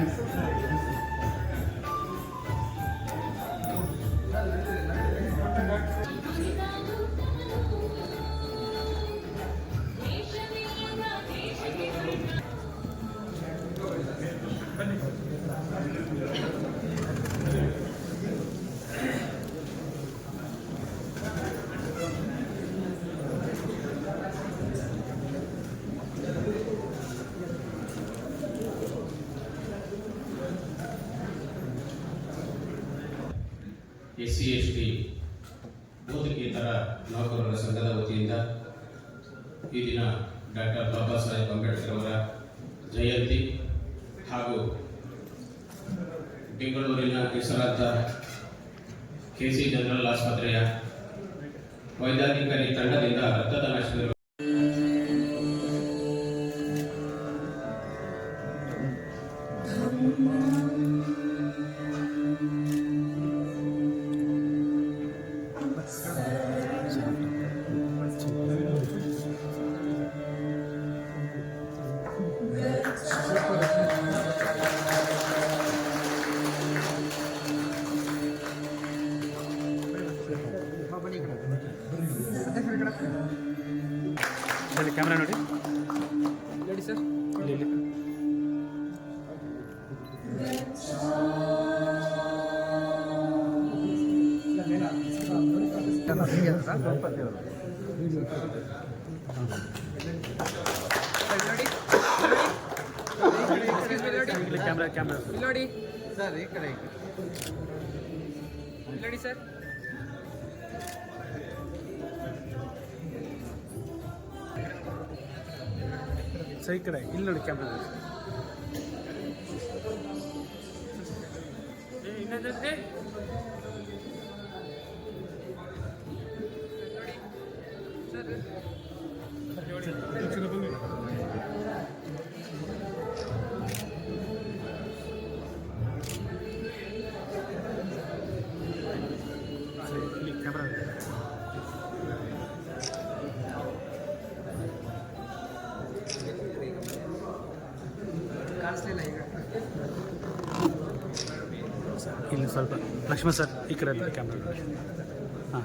S C S T ಬೋಧಕೇತರ ನೌಕರರ ಸಂಘದ ವತಿಯಿಂದ ಈ ದಿನ ಡಾಕ್ಟರ್ ಬಾಬಾ ಸಾಹೇಬ್ ಅಂಬೇಡ್ಕರ್ ಅವರ ಜಯಂತಿ ಹಾಗೂ ಬೆಂಗಳೂರಿನ ಹೆಸರಾದ ಕೆ ಸಿ ಜನರಲ್ ಆಸ್ಪತ್ರೆಯ ವೈದ್ಯಾಧಿಕಾರಿ ತಂಡದಿಂದ ರಕ್ತದಾನ ಶಿಬಿರ ಇಲ್ಲಿ ಕ್ಯಾಮ್ರಾ ನೋಡಿ. ನೋಡಿ ಸರ್. ಇಲ್ಲಿ ಇಲ್ಲಿ. ನೋಡಿ. ಇಲ್ಲಿ ಕ್ಯಾಮ್ರಾ ಕ್ಯಾಮ್ರಾ ನೋಡಿ. ಸರ್ ಈ ಕಡೆ ನೋಡಿ ಸರ್. ಸರ್ ಈ ಕಡೆ ಇಲ್ಲಿ ನೋಡಿ ಕ್ಯಾಮ್ರಾ ಇಲ್ಲಿ ಸ್ವಲ್ಪ. ಲಕ್ಷ್ಮಣ ಸರ್, ಈ ಕಡೆ ಕ್ಯಾಮ್ರಾ ಹಾಂ.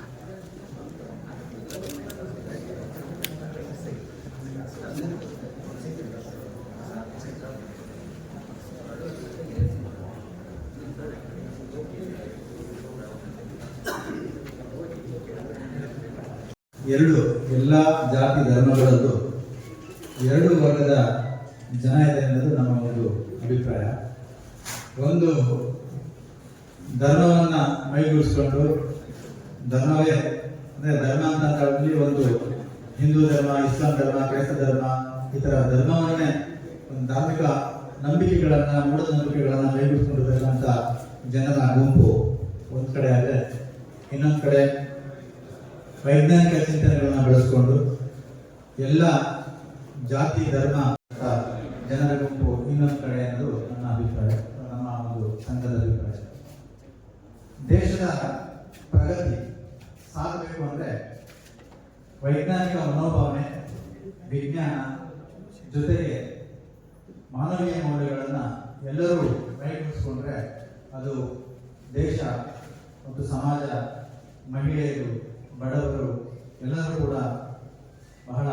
ಎರಡು ಎಲ್ಲ ಜಾತಿ ಧರ್ಮಗಳಲ್ಲೂ ಎರಡು ವರ್ಗದ ಜನ ಇದೆ ಅನ್ನೋದು ನಮ್ಮ ಒಂದು ಅಭಿಪ್ರಾಯ. ಒಂದು ಧರ್ಮವನ್ನ ಮೈಗೂಡಿಸ್ಕೊಂಡು ಧರ್ಮವೇ ಅಂದರೆ ಧರ್ಮ ಅಂತ ಒಂದು ಹಿಂದೂ ಧರ್ಮ, ಇಸ್ಲಾಂ ಧರ್ಮ, ಕ್ರೈಸ್ತ ಧರ್ಮ, ಈ ಥರ ಧರ್ಮವನ್ನೇ ಒಂದು ಧಾರ್ಮಿಕ ನಂಬಿಕೆಗಳನ್ನ ಮೂಢನಂಬಿಕೆಗಳನ್ನ ಮೈಗೂಡಿಸ್ಕೊಂಡಿರ್ತಕ್ಕಂಥ ಜನರ ಗುಂಪು ಒಂದು ಕಡೆ ಆದರೆ ಇನ್ನೊಂದು ಕಡೆ ವೈಜ್ಞಾನಿಕ ಚಿಂತನೆಗಳನ್ನು ಬೆಳೆಸ್ಕೊಂಡು ಎಲ್ಲ ಜಾತಿ, ಧರ್ಮ ಜನರ ಗುಂಪು ಇನ್ನೊಂದು ಕಡೆ ಅನ್ನೋದು ನನ್ನ ಅಭಿಪ್ರಾಯ ನಮ್ಮ ಒಂದು ಸಂಘದ ಅಭಿಪ್ರಾಯ ದೇಶದ ಪ್ರಗತಿ ಸಾಧಬೇಕು ಅಂದರೆ ವೈಜ್ಞಾನಿಕ ಮನೋಭಾವನೆ, ವಿಜ್ಞಾನ ಜೊತೆಗೆ ಮಾನವೀಯ ಮೌಲ್ಯಗಳನ್ನು ಎಲ್ಲರೂ ಮೈಗೂಡಿಸ್ಕೊಂಡ್ರೆ ಅದು ದೇಶ ಮತ್ತು ಸಮಾಜ, ಮಹಿಳೆಯರು, ಬಡವರು ಎಲ್ಲರೂ ಕೂಡ ಬಹಳ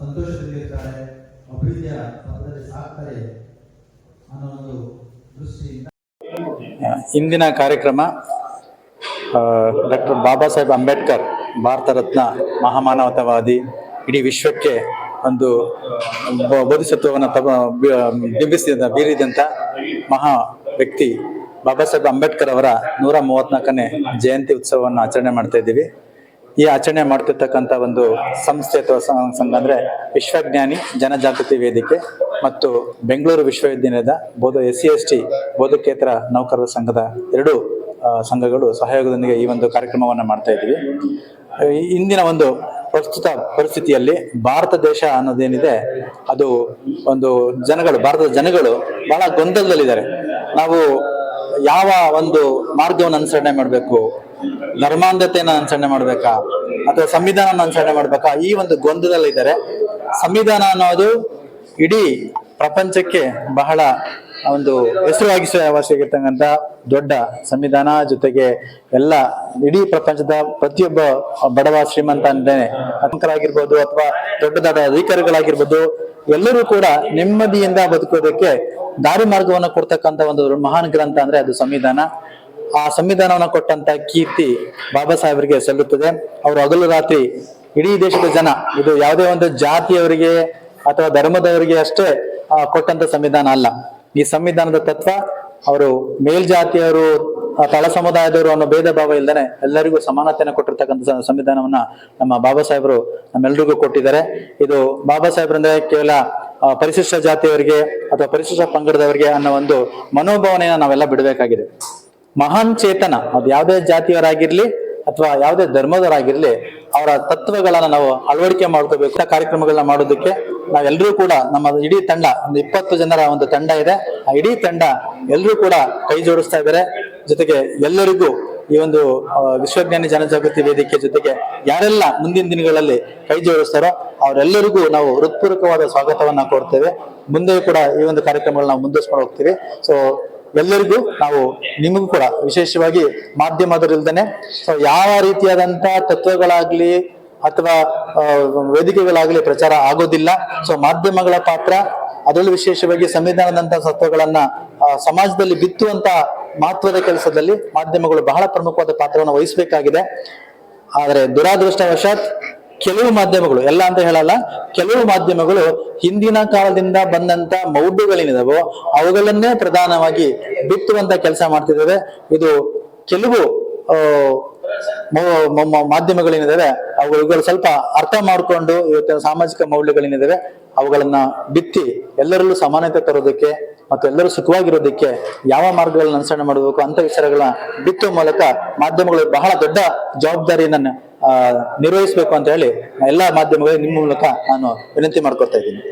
ಸಂತೋಷದಲ್ಲಿರ್ತಾರೆ ಅಭಿವೃದ್ಧಿಯ ಪದದಲ್ಲಿ ಸಾಕ್ತಾರೆ ಅನ್ನೋ ಒಂದು ದೃಷ್ಟಿಯಿಂದ. ಇಂದಿನ ಕಾರ್ಯಕ್ರಮ ಡಾಕ್ಟರ್ ಬಾಬಾ ಸಾಹೇಬ್ ಅಂಬೇಡ್ಕರ್, ಭಾರತ ರತ್ನ ಮಹಾಮಾನವತಾವಾದಿ, ಇಡೀ ವಿಶ್ವಕ್ಕೆ ಒಂದು ಬೋಧಿಸತ್ವವನ್ನು ತಗ ಬಿಂಬಿಸಿದ ಬೀರಿದಂಥ ಮಹಾ ವ್ಯಕ್ತಿ ಬಾಬಾ ಸಾಹೇಬ್ ಅಂಬೇಡ್ಕರ್ ಅವರ ನೂರ ಮೂವತ್ನಾಲ್ಕನೇ ಜಯಂತಿ ಉತ್ಸವವನ್ನು ಆಚರಣೆ ಮಾಡ್ತಾ ಇದ್ದೀವಿ. ಈ ಆಚರಣೆ ಮಾಡ್ತಿರ್ತಕ್ಕಂಥ ಒಂದು ಸಂಸ್ಥೆ ಅಥವಾ ಸಂಘ ಅಂದರೆ ವಿಶ್ವಜ್ಞಾನಿ ಜನಜಾಗೃತಿ ವೇದಿಕೆ ಮತ್ತು ಬೆಂಗಳೂರು ವಿಶ್ವವಿದ್ಯಾಲಯದ ಬೋಧ ಎಸ್ ಸಿ ಎಸ್ ಟಿ ಬೋಧಕೇತರ ನೌಕರರ ಸಂಘದ ಎರಡು ಸಂಘಗಳು ಸಹಯೋಗದೊಂದಿಗೆ ಈ ಒಂದು ಕಾರ್ಯಕ್ರಮವನ್ನು ಮಾಡ್ತಾ ಇದ್ದೀವಿ. ಇಂದಿನ ಒಂದು ಪ್ರಸ್ತುತ ಪರಿಸ್ಥಿತಿಯಲ್ಲಿ ಭಾರತ ದೇಶ ಅನ್ನೋದೇನಿದೆ, ಅದು ಒಂದು ಜನಗಳು, ಭಾರತದ ಜನಗಳು ಬಹಳ ಗೊಂದಲದಲ್ಲಿದ್ದಾರೆ. ನಾವು ಯಾವ ಒಂದು ಮಾರ್ಗವನ್ನು ಅನುಸರಣೆ ಮಾಡಬೇಕು, ಧರ್ಮಾಂಧತೆಯನ್ನು ಅನುಸರಣೆ ಮಾಡಬೇಕಾ, ಅಥವಾ ಸಂವಿಧಾನ ಅನುಸರಣೆ ಮಾಡಬೇಕಾ, ಈ ಒಂದು ಗೊಂದಲದಲ್ಲಿದ್ದಾರೆ. ಸಂವಿಧಾನ ಅನ್ನೋದು ಇಡೀ ಪ್ರಪಂಚಕ್ಕೆ ಬಹಳ ಒಂದು ಹೆಸರುವಾಗಿಸಿರ್ತಕ್ಕಂಥ ದೊಡ್ಡ ಸಂವಿಧಾನ ಜೊತೆಗೆ ಎಲ್ಲ ಇಡೀ ಪ್ರಪಂಚದ ಪ್ರತಿಯೊಬ್ಬ ಬಡವ ಶ್ರೀಮಂತ ಅಂತಾನೆ ಅಂಕರಾಗಿರ್ಬೋದು ಅಥವಾ ದೊಡ್ಡ ದೊಡ್ಡ ಅಧಿಕಾರಿಗಳಾಗಿರ್ಬೋದು, ಎಲ್ಲರೂ ಕೂಡ ನೆಮ್ಮದಿಯಿಂದ ಬದುಕೋದಕ್ಕೆ ದಾರಿ ಮಾರ್ಗವನ್ನು ಕೊಡ್ತಕ್ಕಂಥ ಒಂದು ಮಹಾನ್ ಗ್ರಂಥ ಅಂದ್ರೆ ಅದು ಸಂವಿಧಾನ. ಆ ಸಂವಿಧಾನವನ್ನು ಕೊಟ್ಟಂತ ಕೀರ್ತಿ ಬಾಬಾ ಸಾಹೇಬರಿಗೆ ಸಲ್ಲುತ್ತದೆ. ಅವರು ಹಗಲು ರಾತ್ರಿ ಇಡೀ ದೇಶದ ಜನ, ಇದು ಯಾವುದೇ ಒಂದು ಜಾತಿಯವರಿಗೆ ಅಥವಾ ಧರ್ಮದವರಿಗೆ ಅಷ್ಟೇ ಕೊಟ್ಟಂತ ಸಂವಿಧಾನ ಅಲ್ಲ. ಈ ಸಂವಿಧಾನದ ತತ್ವ, ಅವರು ಮೇಲ್ಜಾತಿಯವರು ತಳ ಸಮುದಾಯದವರು ಅನ್ನೋ ಭೇದ ಭಾವ ಇಲ್ಲದೆ ಎಲ್ಲರಿಗೂ ಸಮಾನತೆಯನ್ನು ಕೊಟ್ಟಿರ್ತಕ್ಕಂಥ ಸಂವಿಧಾನವನ್ನ ನಮ್ಮ ಬಾಬಾ ಸಾಹೇಬರು ನಮ್ಮೆಲ್ಲರಿಗೂ ಕೊಟ್ಟಿದ್ದಾರೆ. ಇದು ಬಾಬಾ ಸಾಹೇಬ್ರಂದ್ರೆ ಕೇವಲ ಪರಿಶಿಷ್ಟ ಜಾತಿಯವರಿಗೆ ಅಥವಾ ಪರಿಶಿಷ್ಟ ಪಂಗಡದವರಿಗೆ ಅನ್ನೋ ಒಂದು ಮನೋಭಾವನೆಯನ್ನ ನಾವೆಲ್ಲ ಬಿಡಬೇಕಾಗಿದೆ. ಮಹಾನ್ ಚೇತನ, ಅದು ಯಾವುದೇ ಜಾತಿಯವರಾಗಿರ್ಲಿ ಅಥವಾ ಯಾವುದೇ ಧರ್ಮದವರಾಗಿರ್ಲಿ, ಅವರ ತತ್ವಗಳನ್ನ ನಾವು ಅಳವಡಿಕೆ ಮಾಡ್ಕೋಬೇಕು ಕಾರ್ಯಕ್ರಮಗಳನ್ನ ಮಾಡೋದಕ್ಕೆ ನಾವೆಲ್ಲರೂ ಕೂಡ ನಮ್ಮ ಇಡೀ ತಂಡ, ಒಂದು ಇಪ್ಪತ್ತು ಜನರ ಒಂದು ತಂಡ ಇದೆ. ಆ ಇಡೀ ತಂಡ ಎಲ್ಲರೂ ಕೂಡ ಕೈ ಜೋಡಿಸ್ತಾ ಇದ್ದಾರೆ. ಜೊತೆಗೆ ಎಲ್ಲರಿಗೂ ಈ ಒಂದು ವಿಶ್ವಜ್ಞಾನಿ ಜನಜಾಗೃತಿ ವೇದಿಕೆ ಜೊತೆಗೆ ಯಾರೆಲ್ಲ ಮುಂದಿನ ದಿನಗಳಲ್ಲಿ ಕೈ ಜೋಡಿಸ್ತಾರೋ ಅವರೆಲ್ಲರಿಗೂ ನಾವು ಹೃತ್ಪೂರ್ವಕವಾದ ಸ್ವಾಗತವನ್ನ ಕೋರ್ತೇವೆ. ಮುಂದೆ ಕೂಡ ಈ ಒಂದು ಕಾರ್ಯಕ್ರಮಗಳನ್ನ ನಾವು ಮುಂದುವರ್ಸ್ಕೊಂಡು ಹೋಗ್ತೀವಿ. ಸೊ ಎಲ್ಲರಿಗೂ ನಾವು, ನಿಮಗೂ ಕೂಡ ವಿಶೇಷವಾಗಿ ಮಾಧ್ಯಮದವರಿಲ್ದೇನೆ. ಸೊ ಯಾವ ರೀತಿಯಾದಂತಹ ತತ್ವಗಳಾಗ್ಲಿ ಅಥವಾ ವೇದಿಕೆಗಳಾಗಲಿ ಪ್ರಚಾರ ಆಗೋದಿಲ್ಲ. ಸೊ ಮಾಧ್ಯಮಗಳ ಪಾತ್ರ, ಅದರಲ್ಲೂ ವಿಶೇಷವಾಗಿ ಸಂವಿಧಾನದಂತಹ ತತ್ವಗಳನ್ನ ಸಮಾಜದಲ್ಲಿ ಬಿತ್ತುವಂತ ಮಹತ್ವದ ಕೆಲಸದಲ್ಲಿ ಮಾಧ್ಯಮಗಳು ಬಹಳ ಪ್ರಮುಖವಾದ ಪಾತ್ರವನ್ನು ವಹಿಸಬೇಕಾಗಿದೆ. ಆದರೆ ದುರಾದೃಷ್ಟವಶಾತ್ ಕೆಲವು ಮಾಧ್ಯಮಗಳು, ಎಲ್ಲ ಅಂತ ಹೇಳಲ್ಲ, ಕೆಲವು ಮಾಧ್ಯಮಗಳು ಹಿಂದಿನ ಕಾಲದಿಂದ ಬಂದಂತ ಮೌಢ್ಯಗಳೇನಿದಾವೋ ಅವುಗಳನ್ನೇ ಪ್ರಧಾನವಾಗಿ ಬಿತ್ತುವಂತ ಕೆಲಸ ಮಾಡ್ತಿದ್ದಾವೆ ಇದು ಕೆಲವು ಮಾಧ್ಯಮಗಳೇನಿದಾವೆ ಅವುಗಳು ಸ್ವಲ್ಪ ಅರ್ಥ ಮಾಡಿಕೊಂಡು ಇವತ್ತಿನ ಸಾಮಾಜಿಕ ಮೌಲ್ಯಗಳೇನಿದಾವೆ, ಅವುಗಳನ್ನ ಬಿತ್ತಿ ಎಲ್ಲರಲ್ಲೂ ಸಮಾನತೆ ತರೋದಕ್ಕೆ ಮತ್ತು ಎಲ್ಲರೂ ಸುಖವಾಗಿರೋದಕ್ಕೆ ಯಾವ ಮಾರ್ಗಗಳನ್ನ ಅನುಸರಣೆ ಮಾಡಬೇಕು ಅಂತ ವಿಚಾರಗಳನ್ನ ಬಿತ್ತುವ ಮೂಲಕ ಮಾಧ್ಯಮಗಳು ಬಹಳ ದೊಡ್ಡ ಜವಾಬ್ದಾರಿಯನ್ನ ನಿರ್ವಹಿಸಬೇಕು ಅಂತ ಹೇಳಿ ಎಲ್ಲಾ ಮಾಧ್ಯಮಗಳಿಗೆ ನಿಮ್ಮ ಮೂಲಕ ನಾನು ವಿನಂತಿ ಮಾಡ್ಕೊಳ್ತಾ ಇದ್ದೀನಿ.